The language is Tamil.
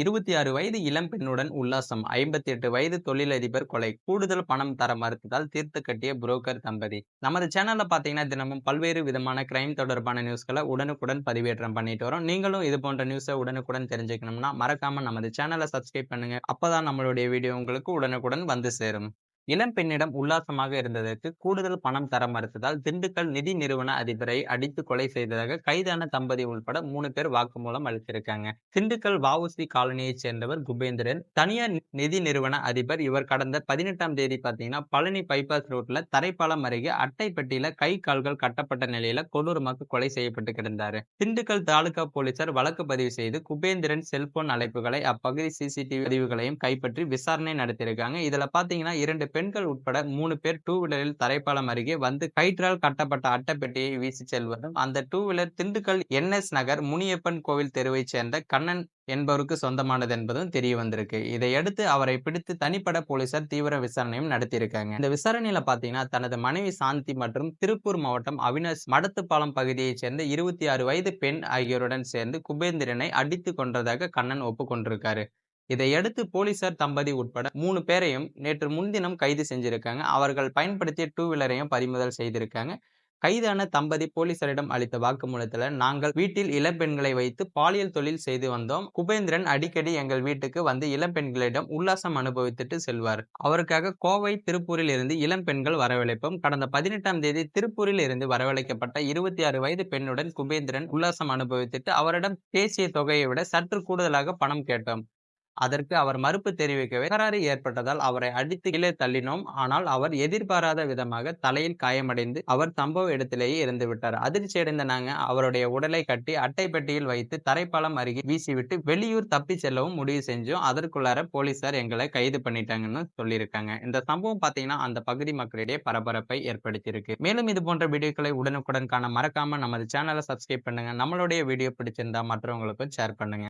இருபத்தி ஆறு வயது இளம் பெண்ணுடன் உல்லாசம் ஐம்பத்தி எட்டு வயது தொழிலதிபர் கொலை கூடுதல் பணம் தர மறுத்ததால் தீர்த்து கட்டிய புரோக்கர் தம்பதி. நமது சேனல்ல பாத்தீங்கன்னா தினமும் பல்வேறு விதமான கிரைம் தொடர்பான நியூஸ்களை உடனுக்குடன் பதிவேற்றம் பண்ணிட்டு வரோம். நீங்களும் இது போன்ற நியூஸை உடனுக்குடன் தெரிஞ்சுக்கணும்னா மறக்காம நமது சேனலை சப்ஸ்கிரைப் பண்ணுங்க. அப்பதான் நம்மளுடைய வீடியோ உங்களுக்கு உடனுக்குடன் வந்து சேரும். இளம் பெண்ணிடம் உல்லாசமாக இருந்ததற்கு கூடுதல் பணம் தர மறுத்ததால் திண்டுக்கல் நிதி நிறுவன அதிபரை அடித்து கொலை செய்ததாக கைதான தம்பதி உள்பட மூணு பேர் வாக்குமூலம் அளித்திருக்காங்க. திண்டுக்கல் வாவுசி காலனியைச் சேர்ந்தவர் குபேந்திரன். தனியார் நிதி நிறுவன அதிபர் இவர் கடந்த பதினெட்டாம் தேதி பாத்தீங்கன்னா பழனி பைபாஸ் ரோட்ல தரைப்பாலம் அருகே அட்டை பெட்டியில கை கால்கள் கட்டப்பட்ட நிலையில கொடூரமாக கொலை செய்யப்பட்டு கிடந்தாரு திண்டுக்கல் தாலுகா போலீசார் வழக்கு பதிவு செய்து குபேந்திரன் செல்போன் அழைப்புகளை அப்பகுதி சிசிடிவி பதிவுகளையும் கைப்பற்றி விசாரணை நடத்தியிருக்காங்க. இதுல பாத்தீங்கன்னா இரண்டு பெண்கள் உட்பட மூணு பேர் டூ வீலரில் தரைப்பாலம் அருகே வந்து கயிற்றால் கட்டப்பட்ட அட்டைப்பெட்டியை வீசி செல்வதும் அந்த two wheeler Dindigul NS Nagar Muniyappan கோவில் தெருவைச் சேர்ந்த கண்ணன் என்பவருக்கு சொந்தமானது என்பதும் தெரிய வந்திருக்கு. இதையடுத்து அவரை பிடித்து தனிப்பட போலீசார் தீவிர விசாரணையும் நடத்தியிருக்காங்க. இந்த விசாரணையில பாத்தீங்கன்னா தனது மனைவி சாந்தி மற்றும் திருப்பூர் மாவட்டம் அவினாஷ் மடத்துப்பாலம் பகுதியைச் சேர்ந்த இருபத்தி ஆறு வயது பெண் ஆகியோருடன் சேர்ந்து குபேந்திரனை அடித்து கொன்றதாக கண்ணன் ஒப்புக்கொண்டிருக்காரு. இதையடுத்து போலீசார் தம்பதி உட்பட மூணு பேரையும் நேற்று முன்தினம் கைது செஞ்சிருக்காங்க. அவர்கள் பயன்படுத்திய டூ வீலரையும் பறிமுதல் செய்திருக்காங்க. கைதான தம்பதி போலீசாரிடம் அளித்த வாக்குமூலத்துல நாங்கள் வீட்டில் இளம்பெண்களை வைத்து பாலியல் தொழில் செய்து வந்தோம். குபேந்திரன் அடிக்கடி எங்கள் வீட்டுக்கு வந்து இளம்பெண்களிடம் உல்லாசம் அனுபவித்துட்டு செல்வார். அவருக்காக கோவை திருப்பூரில் இருந்து இளம்பெண்கள் வரவழைப்போம். கடந்த பதினெட்டாம் தேதி திருப்பூரில் இருந்து வரவழைக்கப்பட்ட இருபத்தி ஆறு வயது பெண்ணுடன் குபேந்திரன் உல்லாசம் அனுபவித்துட்டு அவரிடம் பேசிய தொகையை விட சற்று கூடுதலாக பணம் கேட்டோம். அதற்கு அவர் மறுப்பு தெரிவிக்கவே தகராறு ஏற்பட்டதால் அவரை அடித்து கீழே தள்ளினோம். ஆனால் அவர் எதிர்பாராத விதமாக தலையில் காயமடைந்து அவர் சம்பவ இடத்திலேயே இறந்து விட்டார் அதிர்ச்சி அடைந்த நாங்க அவருடைய உடலை கட்டி அட்டை பெட்டியில் வைத்து தரைப்பாலம் அருகே வீசிவிட்டு வெளியூர் தப்பி செல்லவும் முடிவு செஞ்சோம். அதற்குள்ளார போலீசார் எங்களை கைது பண்ணிட்டாங்கன்னு சொல்லியிருக்காங்க. இந்த சம்பவம் பாத்தீங்கன்னா அந்த பகுதி மக்களிடையே பரபரப்பை ஏற்படுத்தியிருக்கு. மேலும் இது போன்ற வீடியோக்களை உடனுக்குடன் காண மறக்காம நமது சேனலை சப்ஸ்கிரைப் பண்ணுங்க. நம்மளுடைய வீடியோ பிடிச்சிருந்தா மற்றவங்களுக்கும் ஷேர் பண்ணுங்க.